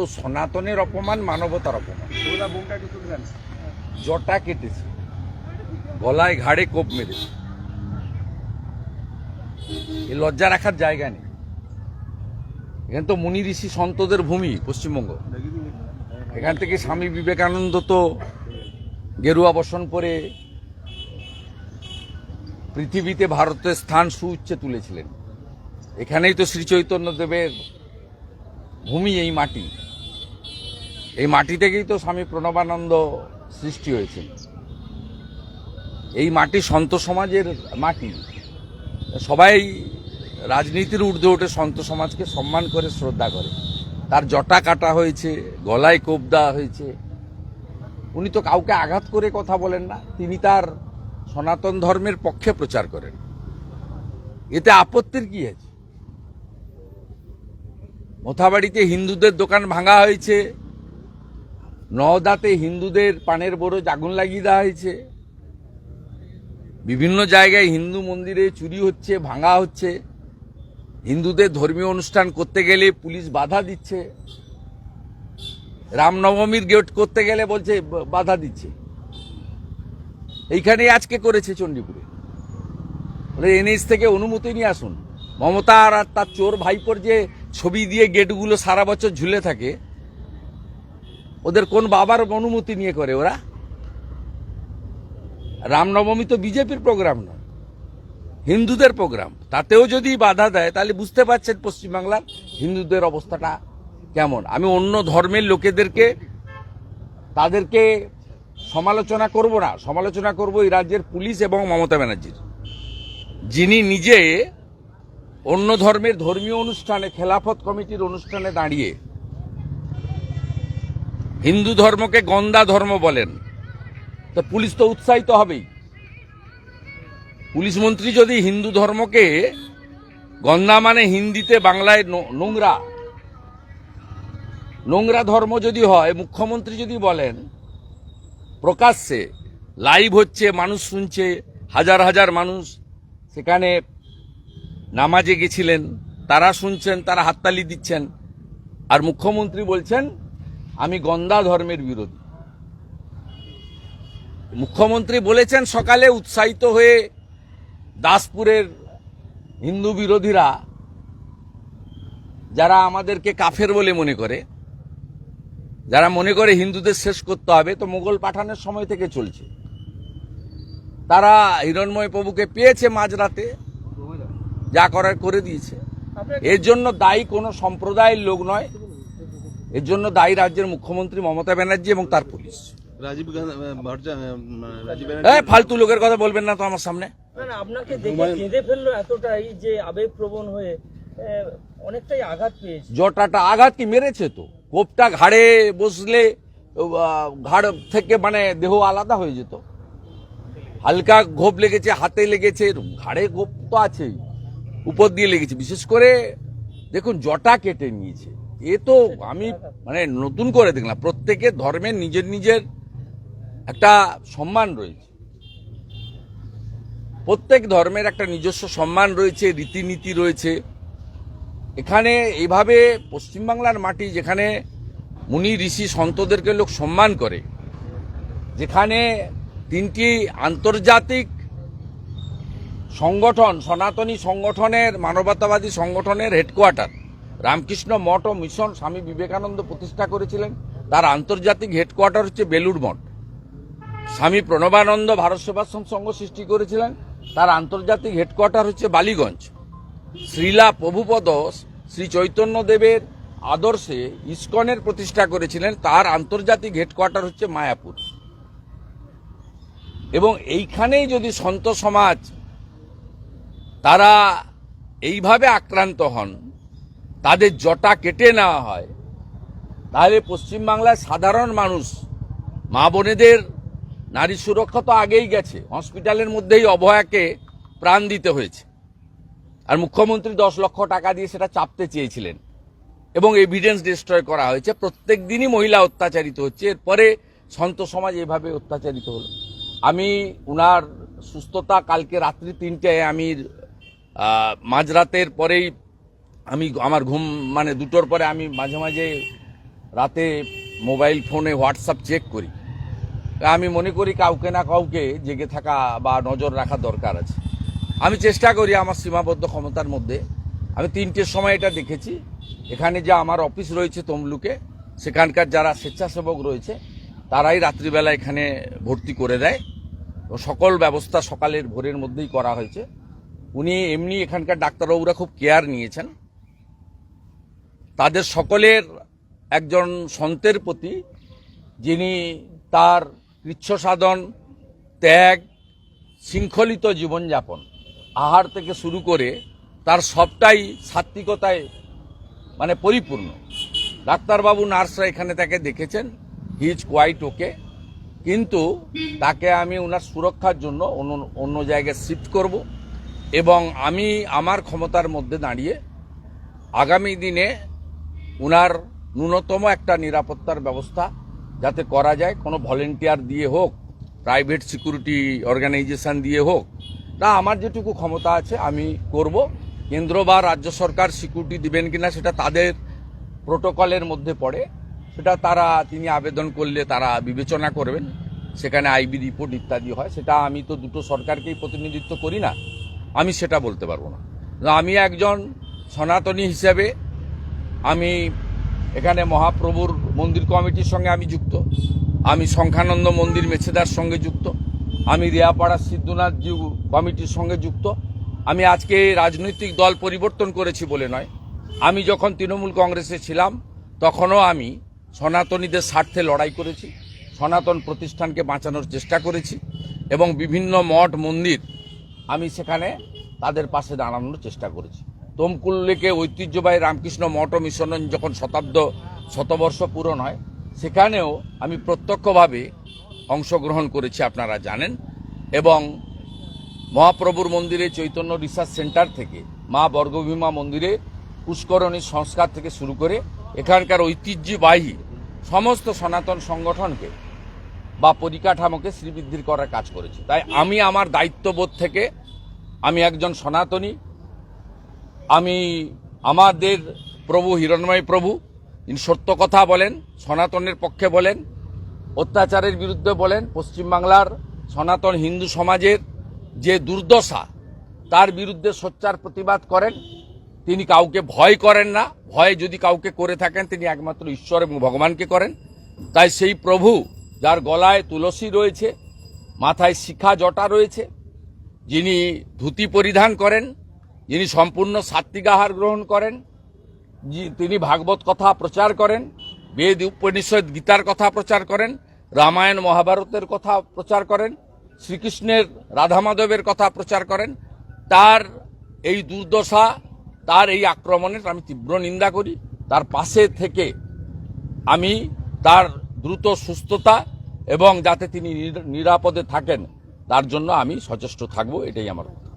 তো সনাতনের অপমান মানবতার অপমান। জটা কেটেছে। গলায় ঘাড়ে কোপ মেরেছে। এ লজ্জা রাখার জায়গা নেই। এখানে তো মুনি ঋষি সন্তদের ভূমি পশ্চিমবঙ্গ। এখান থেকে স্বামী বিবেকানন্দ তো গেরুয়া বসন করে পৃথিবীতে ভারতের স্থান সুউচ্চে তুলেছিলেন। এখানেই তো শ্রী চৈতন্য দেবের ভূমি এই মাটি। এই মাটি থেকেই তো স্বামী প্রণবানন্দ সৃষ্টি হয়েছে এই মাটি সন্ত সমাজের মাটি। সবাই রাজনীতির ঊর্ধ্বে উঠে সন্ত সমাজকে সম্মান করে, শ্রদ্ধা করে। তার জটা কাটা হয়েছে, গলায় কোপ দেওয়া হয়েছে। উনি তো কাউকে আঘাত করে কথা বলেন না, তিনি তার সনাতন ধর্মের পক্ষে প্রচার করেন। এতে আপত্তির কি আছে? মোথাবাড়িতে হিন্দুদের দোকান ভাঙা হয়েছে নওদাতে হিন্দুদের পানের বড় আগুন লাগিয়ে দেওয়া হয়েছে। বিভিন্ন জায়গায় হিন্দু মন্দিরে চুরি হচ্ছে, ভাঙা হচ্ছে। হিন্দুদের ধর্মীয় অনুষ্ঠান করতে গেলে পুলিশ বাধা দিচ্ছে। রামনবমীর গেট করতে গেলে বলছে বাধা দিচ্ছে। এইখানে আজকে করেছে চণ্ডীপুরে। এনএস থেকে অনুমতি নিয়ে আসুন। মমতা আর তার চোর ভাইপোর যে ছবি দিয়ে গেটগুলো সারা বছর ঝুলে থাকে ওদের কোন বাবার অনুমতি নিয়ে করে ওরা? রামনবমী তো বিজেপির প্রোগ্রাম নয়, হিন্দুদের প্রোগ্রাম। তাতেও যদি বাধা দেয়, তাহলে বুঝতে পারছেন পশ্চিমবাংলার হিন্দুদের অবস্থাটা কেমন। আমি অন্য ধর্মের লোকেদেরকে, তাদেরকে সমালোচনা করব না, সমালোচনা করব এই রাজ্যের পুলিশ এবং মমতা ব্যানার্জির। যিনি নিজে অন্য ধর্মের ধর্মীয় অনুষ্ঠানে, খেলাফত কমিটির অনুষ্ঠানে দাঁড়িয়ে হিন্দু ধর্মকে গন্দা ধর্ম বলেন। তো পুলিশ তো উৎসাহিত হবেই। পুলিশ মন্ত্রী যদি হিন্দু ধর্মকে, গন্দা মানে হিন্দিতে বাংলায় নোংরা। নোংরা ধর্ম যদি হয়, মুখ্যমন্ত্রী যদি বলেন, প্রকাশ্যে, লাইভ হচ্ছে, মানুষ শুনছে, হাজার হাজার মানুষ, সেখানে নামাজে গেছিলেন, তারা শুনছেন, তারা হাততালি দিচ্ছেন। আর মুখ্যমন্ত্রী বলছেন আমি গন্দা ধর্মের বিরোধী। মুখ্যমন্ত্রী বলেছেন সকালে উৎসাহিত হয়ে দাসপুরের হিন্দু বিরোধীরা যারা আমাদেরকে কাফের বলে মনে করে, যারা মনে করে হিন্দুদের শেষ করতে হবে, তো মোগল পাঠানের সময় থেকে চলছে। তারা হিরণময় প্রভুকে পেয়েছে মাঝরাতে, যা করার করে দিয়েছে। এর জন্য দায়ী কোনো সম্প্রদায়ের লোক নয় এর জন্য দায়ী রাজ্যের মুখ্যমন্ত্রী মমতা ব্যানার্জি এবং তার পুলিশ। রাজীব গান্ধী ব্যানার্জি ফালতু লোকের কথা বলবেন না তো আমার সামনে। না না আপনাকে দেখে কেঁদে ফেলল এতটাই যে আবেগপ্রবণ হয়ে অনেকটাই আঘাত পেয়েছে। জটাটা আঘাত কি মেরেছে তো? কোপটা ঘাড়ে বসলে ঘাড় থেকে মানে দেহ আলাদা হয়ে যেত। হালকা ঘোপ লেগেছে হাতে লেগেছে ঘাড়ে ঘোপ তো আছেই। উপর দিয়ে লেগেছে। বিশেষ করে দেখুন জটা কেটে নিয়েছে। এ তো আমি মানে নতুন করে দেখলাম প্রত্যেকের ধর্মের নিজের নিজের একটা সম্মান রয়েছে। প্রত্যেক ধর্মের একটা নিজস্ব সম্মান রয়েছে, রীতিনীতি রয়েছে। এখানে এইভাবে পশ্চিমবাংলার মাটি যেখানে মুনি, ঋষি, সন্তদেরকে লোক সম্মান করে, যেখানে তিনটি আন্তর্জাতিক সংগঠন, সনাতনী সংগঠনের, মানবতাবাদী সংগঠনের হেডকোয়ার্টার রামকৃষ্ণ মঠ ও মিশন স্বামী বিবেকানন্দ প্রতিষ্ঠা করেছিলেন। তার আন্তর্জাতিক হেডকোয়ার্টার হচ্ছে বেলুড় মঠ। স্বামী প্রণবানন্দ ভারত সেবাশ্রম সংঘ সৃষ্টি করেছিলেন। তার আন্তর্জাতিক হেডকোয়ার্টার হচ্ছে বালিগঞ্জ। শ্রীলা প্রভুপদ শ্রী চৈতন্য দেবের আদর্শে ইস্কনের প্রতিষ্ঠা করেছিলেন। তার আন্তর্জাতিক হেডকোয়ার্টার হচ্ছে মায়াপুর। এবং এইখানেই যদি সন্ত সমাজ তারা এইভাবে আক্রান্ত হন তাদের জটা কেটে নেওয়া হয়। তাহলে পশ্চিমবাংলার সাধারণ মানুষ, মা বোনেদের নারী সুরক্ষা তো আগেই গেছে, হসপিটালের মধ্যেই অভয়াকে প্রাণ দিতে হয়েছে। আর মুখ্যমন্ত্রী দশ লক্ষ টাকা দিয়ে সেটা চাপতে চেয়েছিলেন এবং এভিডেন্স ডিস্ট্রয় করা হয়েছে। প্রত্যেক দিনই মহিলা অত্যাচারিত হচ্ছে, এরপরে সন্ত সমাজ এভাবে অত্যাচারিত হলো। আমি উনার সুস্থতা কালকে রাত্রি তিনটায় আমি মাঝরাতের পরেই আমি আমার ঘুম মানে দুটোর পরে আমি মাঝে মাঝে রাতে মোবাইল ফোনে হোয়াটসঅ্যাপ চেক করি। আমি মনে করি কাউকে না কাউকে জেগে থাকা বা নজর রাখা দরকার আছে। আমি চেষ্টা করি আমার সীমাবদ্ধ ক্ষমতার মধ্যে। আমি তিনটের সময় এটা দেখেছি। এখানে যে আমার অফিস রয়েছে তমলুকে, সেখানকার যারা স্বেচ্ছাসেবক রয়েছে, তারাই রাত্রিবেলা এখানে ভর্তি করে দেয়। ও সকল ব্যবস্থা সকালের ভোরের মধ্যেই করা হয়েছে। উনি এমনি এখানকার ডাক্তারবাবুরা খুব কেয়ার নিয়েছেন। তাদের সকলের একজন সন্তের প্রতি, যিনি তার কৃচ্ছ সাধন ত্যাগ, শৃঙ্খলিত জীবনযাপন, আহার থেকে শুরু করে তার সবটাই সাত্বিকতায় মানে পরিপূর্ণ। ডাক্তারবাবু, নার্সরা এখানে তাকে দেখেছেন, হি ইজ কোয়াইট ওকে, কিন্তু তাকে আমি ওনার সুরক্ষার জন্য অন্য অন্য জায়গায় শিফট করব এবং আমি আমার ক্ষমতার মধ্যে দাঁড়িয়ে আগামী দিনে উনার ন্যূনতম একটা নিরাপত্তার ব্যবস্থা যাতে করা যায়, কোনো ভলেন্টিয়ার দিয়ে হোক, প্রাইভেট সিকিউরিটি অর্গানাইজেশন দিয়ে হোক না আমার যেটুকু ক্ষমতা আছে আমি করব। কেন্দ্র বা রাজ্য সরকার সিকিউরিটি দিবেন কিনা সেটা তাদের প্রোটোকলের মধ্যে পড়ে। সেটা তারা, তিনি আবেদন করলে তারা বিবেচনা করবেন। সেখানে আইবি রিপোর্ট ইত্যাদি হয়। সেটা আমি তো দুটো সরকারকেই প্রতিনিধিত্ব করি না। আমি সেটা বলতে পারব না। আমি একজন সনাতনী হিসেবে আমি এখানে মহাপ্রভুর মন্দির কমিটির সঙ্গে আমি যুক্ত। আমি সংখ্যানন্দ মন্দির মেছেদার সঙ্গে যুক্ত। আমি রিয়াপাড়া সিদ্ধনাথ জিউ কমিটির সঙ্গে যুক্ত। আমি আজকে রাজনৈতিক দল পরিবর্তন করেছি বলে নয়। আমি যখন তৃণমূল কংগ্রেসে ছিলাম, তখনও আমি সনাতনীদের স্বার্থে লড়াই করেছি, সনাতন প্রতিষ্ঠানকে বাঁচানোর চেষ্টা করেছি এবং বিভিন্ন মঠ, মন্দির আমি সেখানে তাদের পাশে দাঁড়ানোর চেষ্টা করেছি। তমকুল লেকে ঐতিহ্যবাহী রামকৃষ্ণ মঠ মিশন যখন শতাব্দ, শতবর্ষ পূরণ হয়, সেখানেও আমি প্রত্যক্ষভাবে অংশগ্রহণ করেছি, আপনারা জানেন। এবং মহাপ্রভুর মন্দিরে চৈতন্য রিসার্চ সেন্টার থেকে, মা বর্গভীমা মন্দিরে পুষ্করণী সংস্কার থেকে শুরু করে, এখানকার ঐতিহ্যবাহী সমস্ত সনাতন সংগঠনকে বা পরিকাঠামোকে শ্রীবৃদ্ধির করার কাজ করেছি। তাই আমি আমার দায়িত্ববোধ থেকে আমি একজন সনাতনী আমি আমাদের প্রভু হিরণময় প্রভু তিনি সত্য কথা বলেন, সনাতনের পক্ষে বলেন, অত্যাচারের বিরুদ্ধে বলেন পশ্চিমবাংলার সনাতন হিন্দু সমাজের যে দুর্দশা, তার বিরুদ্ধে সোচ্চার প্রতিবাদ করেন। তিনি কাউকে ভয় করেন না। ভয় যদি কাউকে করে থাকেন, তিনি একমাত্র ঈশ্বর এবং ভগবানকে করেন। তাই সেই প্রভু, যার গলায় তুলসী রয়েছে, মাথায় শিখা জটা রয়েছে, যিনি ধুতি পরিধান করেন যিনি সম্পূর্ণ সাত্বিক আহার গ্রহণ করেন তিনি ভাগবত কথা প্রচার করেন, বেদ, উপনিষদ, গীতার কথা প্রচার করেন, রামায়ণ, মহাভারতের কথা প্রচার করেন, শ্রীকৃষ্ণের রাধা মাধবের কথা প্রচার করেন, তার এই দুর্দশা, তার এই আক্রমণের আমি তীব্র নিন্দা করি। তার পাশে থেকে আমি তার দ্রুত সুস্থতা এবং যাতে তিনি নির- নিরাপদে থাকেন, তার জন্য আমি সচেষ্ট থাকব, এটাই আমার কথা